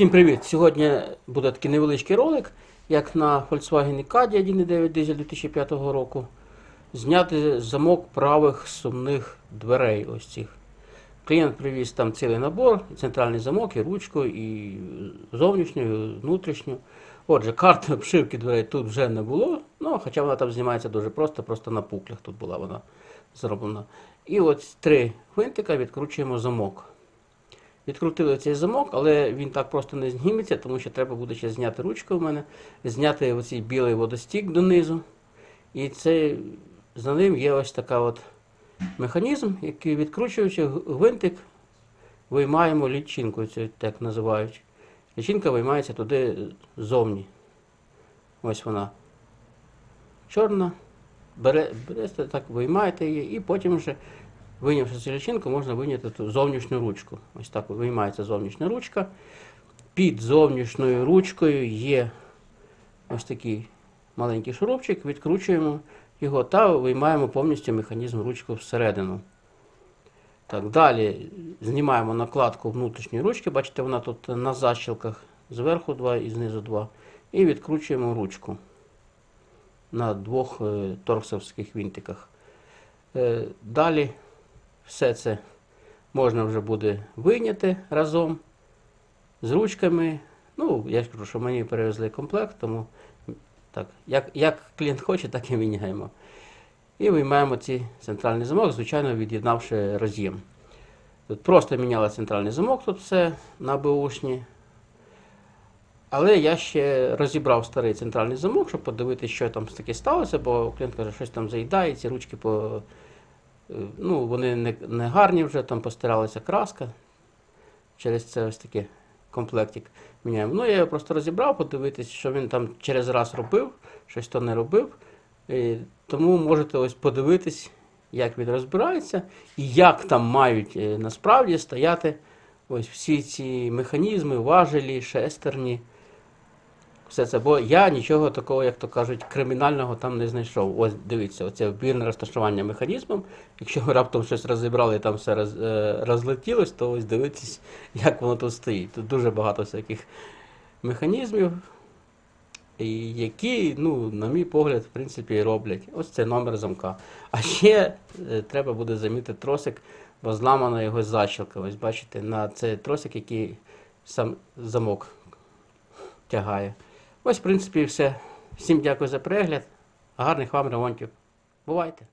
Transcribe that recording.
Всім привіт! Сьогодні буде такий невеличкий ролик, як на Volkswagen Caddy 1.9 дизель 2005 року. Зняти замок правих сумних дверей. ось цих. Клієнт привіз там цілий набор, і центральний замок, і ручку, і зовнішню, і внутрішню. Отже, карти обшивки дверей тут вже не було, ну, хоча вона там знімається дуже просто, просто на пуклях тут була вона зроблена. І от три гвинтика відкручуємо замок. Відкрутили цей замок, але він так просто не зніметься, тому що треба буде ще зняти ручку в мене, зняти оцей білий водостік донизу. І це, за ним є ось така от механізм, який відкручуючи гвинтик, виймаємо лічинку, це так називають. Лічинка виймається туди ззовні. Ось вона. Чорна. Бере, так виймаєте її, і потім вже, вийнявши цю лічинку, можна вийняти ту зовнішню ручку. Ось так виймається зовнішня ручка. Під зовнішньою ручкою є ось такий маленький шурупчик, відкручуємо його та виймаємо повністю механізм ручку всередину. Так, далі знімаємо накладку внутрішньої ручки, бачите, вона тут на защілках зверху два і знизу два. І відкручуємо ручку на двох е, торксовських вінтиках. Е, далі все це можна вже буде вийняти разом з ручками. Ну, я ж кажу, що мені перевезли комплект, тому так, як, як клієнт хоче, так і міняємо. І виймаємо цей центральний замок, звичайно, від'єднавши роз'єм. Тут просто міняли центральний замок, тут все на бушні. Але я ще розібрав старий центральний замок, щоб подивитися, що там таке сталося, бо клієнт каже, що щось там заїдає, ці ручки по, ну, вони не, не гарні вже, там постиралася краска. Через це ось такий комплектик міняємо. Ну, я його просто розібрав, подивитися, що він там через раз робив, щось то не робив. І тому можете ось подивитись, як він розбирається і як там мають е, насправді стояти ось всі ці механізми, важелі, шестерні. Все це, бо я нічого такого, як то кажуть, кримінального там не знайшов. Ось дивіться, оце вбірне розташування механізмом. Якщо ви раптом щось розібрали і там все роз, е, розлетілось, то ось дивіться, як воно тут стоїть. Тут дуже багато всяких механізмів, які, ну, на мій погляд, в принципі, роблять. Ось це номер замка. А ще е, треба буде замітити тросик, бо зламана його защілка. Ось бачите, на це тросик, який сам замок тягає. Ось, в принципі, і все. Всім дякую за перегляд. Гарних вам ремонтів. Бувайте!